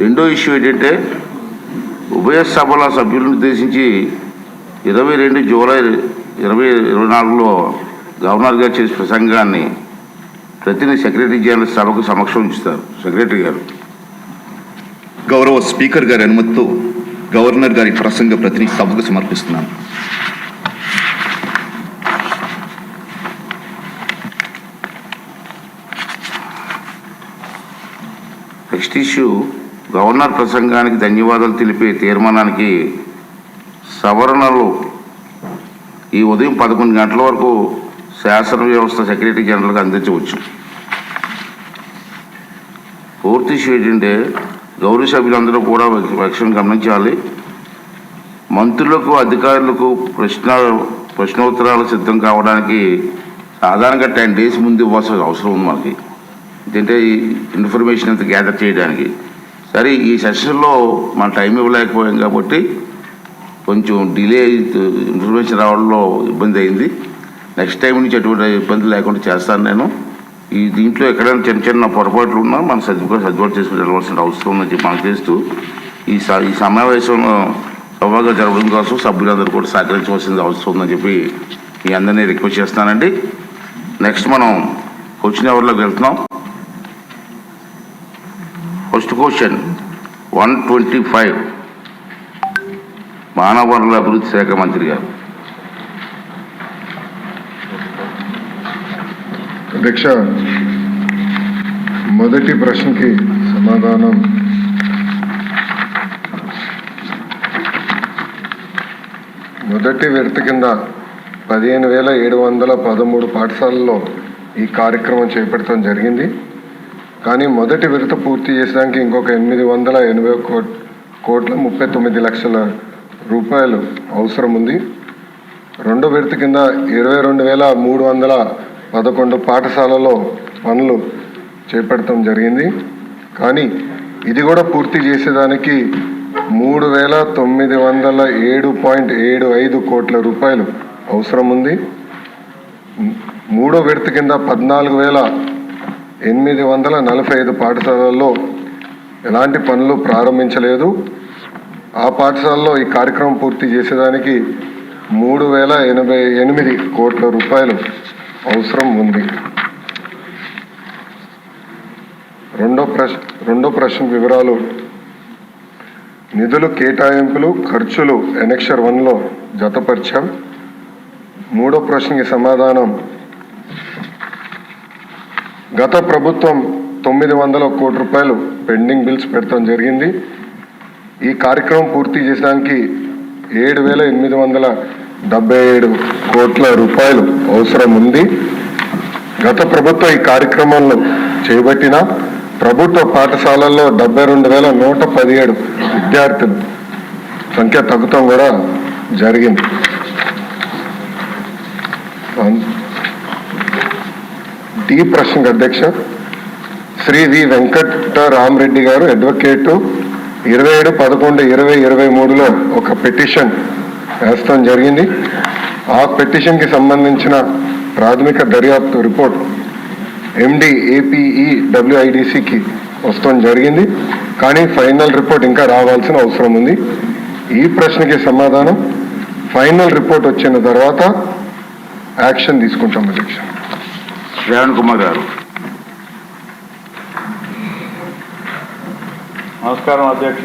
రెండో ఇష్యూ ఏంటంటే ఉభయ సభల సభ్యులను ఉద్దేశించి ఇరవై రెండు జూలై ఇరవై ఇరవై నాలుగులో గవర్నర్ గారు చేసే ప్రసంగాన్ని ప్రతినిధి సెక్రటరీ జనరల్ సభకు సమక్షం ఉంచుతారు. సెక్రటరీ గారు. గౌరవ స్పీకర్ గారి అనుమతితో గవర్నర్ గారి ప్రసంగ ప్రతిని సభకు సమర్పిస్తున్నాను. నెక్స్ట్ ఇష్యూ గవర్నర్ ప్రసంగానికి ధన్యవాదాలు తెలిపే తీర్మానానికి సవరణలు ఈ ఉదయం పదకొండు గంటల వరకు శాసన వ్యవస్థ సెక్రటరీ జనరల్కి అందించవచ్చు. పూర్తి ఇష్యూ ఏంటంటే గౌరవ సభ్యులందరూ కూడా లక్ష్యం గమనించాలి. మంత్రులకు అధికారులకు ప్రశ్న ప్రశ్నోత్తరాలు సిద్ధం కావడానికి సాధారణంగా టెన్ డేస్ ముందు ఇవ్వాల్సిన అవసరం ఉంది మనకి. ఏంటంటే ఈ ఇన్ఫర్మేషన్ అంతా గ్యాదర్ చేయడానికి. సరే ఈ సెషన్లో మన టైం ఇవ్వలేకపోయాం కాబట్టి కొంచెం డిలే ఇన్ఫర్మేషన్ రావడంలో ఇబ్బంది అయింది. నెక్స్ట్ టైం నుంచి ఎటువంటి ఇబ్బంది లేకుండా చేస్తాను నేను. ఈ దీంట్లో ఎక్కడైనా చిన్న చిన్న పొరపాట్లు ఉన్నా మనం సర్దుబాటు సర్దుబాటు చేసుకుని వెళ్ళవలసిన అవసరం ఉందని చెప్పి మనం చేస్తూ ఈ స ఈ సమావేశం సభగా జరగడం కోసం సభ్యులందరూ కూడా సహకరించవలసిన అవసరం ఉందని చెప్పి మీ అందరినీ రిక్వెస్ట్ చేస్తానండి నెక్స్ట్ మనం క్వశ్చన్ అవర్లోకి వెళ్తున్నాం. Question one twenty five. మానవ వనరుల అభివృద్ధి శాఖ మంత్రి గారు. అధ్యక్ష మొదటి ప్రశ్నకి సమాధానం. మొదటి విడత కింద పదిహేను వేల ఏడు వందల పదమూడు పాఠశాలల్లో ఈ కార్యక్రమం చేపట్టడం జరిగింది. కానీ మొదటి విడత పూర్తి చేసడానికి ఇంకొక ఎనిమిది వందల ఎనభై కోట్ కోట్ల ముప్పై తొమ్మిది లక్షల రూపాయలు అవసరం ఉంది. రెండో విడత కింద ఇరవై రెండు వేల మూడు వందల పదకొండు పాఠశాలలో పనులు చేపట్టడం జరిగింది. కానీ ఇది కూడా పూర్తి చేసేదానికి మూడు వేల తొమ్మిది వందల ఏడు పాయింట్ ఏడు ఐదు కోట్ల రూపాయలు అవసరం ఉంది. మూడో విడత కింద పద్నాలుగు వేల ఎనిమిది వందల నలభై ఐదు పాఠశాలల్లో ఎలాంటి పనులు ప్రారంభించలేదు. ఆ పాఠశాలలో ఈ కార్యక్రమం పూర్తి చేసేదానికి మూడు వేల ఎనభై ఎనిమిది కోట్ల రూపాయలు అవసరం ఉంది. రెండో ప్రశ్న రెండో ప్రశ్న వివరాలు. నిధులు కేటాయింపులు ఖర్చులు ఎనెక్షర్ వన్లో జతపరిచాం. మూడో ప్రశ్నకి సమాధానం గత ప్రభుత్వం తొమ్మిది వందల కోటి రూపాయలు పెండింగ్ బిల్స్ పెట్టడం జరిగింది. ఈ కార్యక్రమం పూర్తి చేయడానికి ఏడు వేల ఎనిమిది వందల డెబ్బై ఏడు కోట్ల రూపాయలు అవసరం ఉంది. గత ప్రభుత్వం ఈ కార్యక్రమంలో చేపట్టిన ప్రభుత్వ పాఠశాలల్లో డెబ్బై రెండు వేల నూట పదిహేడు విద్యార్థులు సంఖ్య తగ్గుతాం కూడా జరిగింది. టీ ప్రశ్నకు అధ్యక్ష శ్రీ వి వెంకట రామరెడ్డి గారు అడ్వకేటు ఇరవై ఏడు పదకొండు ఇరవై ఇరవై మూడులో ఒక పిటిషన్ వేస్తాం జరిగింది. ఆ పిటిషన్కి సంబంధించిన ప్రాథమిక దర్యాప్తు రిపోర్ట్ ఎండి ఏపీఈ డబ్ల్యూఐడిసికి వస్తాం జరిగింది. కానీ ఫైనల్ రిపోర్ట్ ఇంకా రావాల్సిన అవసరం ఉంది. ఈ ప్రశ్నకి సమాధానం ఫైనల్ రిపోర్ట్ వచ్చిన తర్వాత యాక్షన్ తీసుకుంటాం అధ్యక్ష. శ్రవణ్ కుమార్ గారు. నమస్కారం అధ్యక్ష.